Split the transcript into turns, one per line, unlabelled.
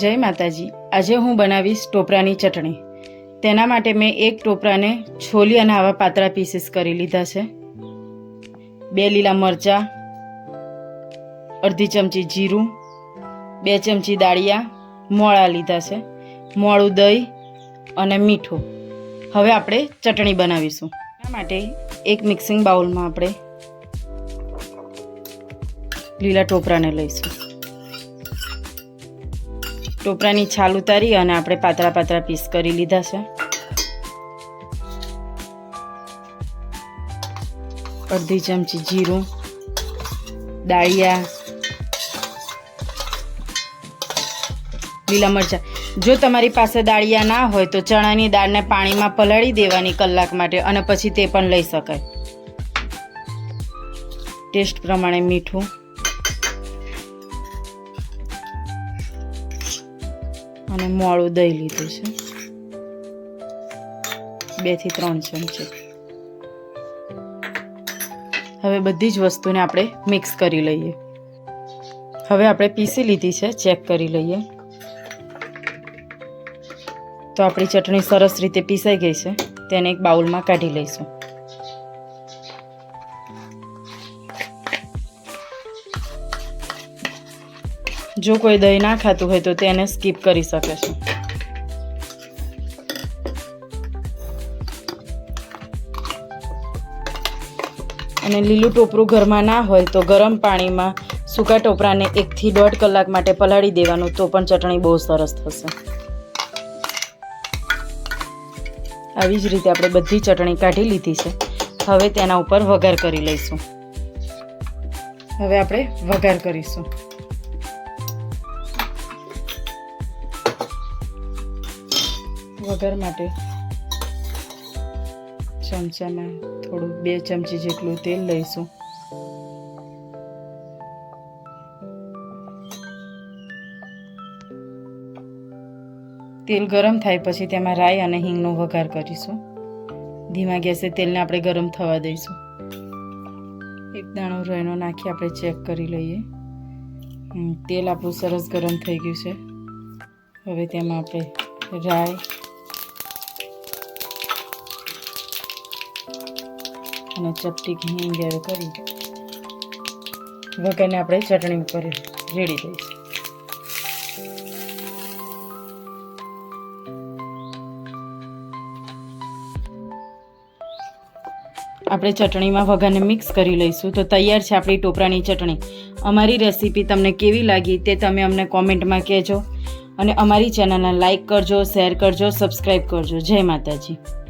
જય માતાજી. આજે હું બનાવીશ ટોપરાની ચટણી. તેના માટે મેં એક ટોપરાને છોલી અને આવા પાતળા પીસીસ કરી લીધા છે. બે લીલા મરચાં, અડધી ચમચી જીરું, બે ચમચી દાળિયા, મોળા લીધા છે. મોળું દહીં અને મીઠું. હવે આપણે ચટણી બનાવીશું. એના માટે એક મિક્સિંગ બાઉલમાં આપણે લીલા ટોપરાને લઈશું. ટોપરાની છાલ ઉતારી અને આપણે પાતળા પાતળા પીસ કરી લીધા છે. અડધી ચમચી જીરું દાળિયા લીલા મરચાં. જો તમારી પાસે દાળિયા ના હોય તો ચણાની દાળને પાણીમાં પલાળી દેવાની કલાક માટે અને પછી તે પણ લઈ શકાય. ટેસ્ટ પ્રમાણે મીઠું અને મોળું દહીં લીધું છે. બેથી ત્રણ ચમચી. હવે બધી જ વસ્તુને આપણે મિક્સ કરી લઈએ. હવે આપણે પીસી લીધી છે, ચેક કરી લઈએ. તો આપણી ચટણી સરસ રીતે પીસાઈ ગઈ છે. તેને એક બાઉલમાં કાઢી લઈશું. જો કોઈ દહીં ના ખાતું હોય તો તેને સ્કીપ કરી શકે છે. અને લીલું ટોપરું ઘરમાં ના હોય તો ગરમ પાણીમાં સૂકા ટોપરાને એકથી દોઢ કલાક માટે પલાળી દેવાનું તો પણ ચટણી બહુ સરસ થશે. આવી જ રીતે આપણે બધી ચટણી કાઢી લીધી છે. હવે તેના ઉપર વઘાર કરી લઈશું. હવે આપણે વઘાર કરીશું. વઘાર માટે ચમચામાં થોડું બે ચમચી જેટલું તેલ લઈશું. તેલ ગરમ થાય પછી તેમાં રાઈ અને હિંગનો વઘાર કરીશું. ધીમા ગેસે તેલને આપણે ગરમ થવા દઈશું. એક દાણો રાઈનો નાખી આપણે ચેક કરી લઈએ. તેલ આપણું સરસ ગરમ થઈ ગયું છે. હવે તેમાં આપણે રાઈ અને ચપટી હિંગ ગેર કરી. વગરને આપણે ચટણી ઉપર રેડી દઈશું આપણે ચટણીમાં વઘારને મિક્સ કરી લઈશું. તો તૈયાર છે આપણી ટોપરાની ચટણી. અમારી રેસીપી તમને કેવી લાગી તે તમે અમને કોમેન્ટમાં કહેજો. અને અમારી ચેનલને લાઇક કરજો, શેર કરજો, સબસ્ક્રાઈબ કરજો. જય માતાજી.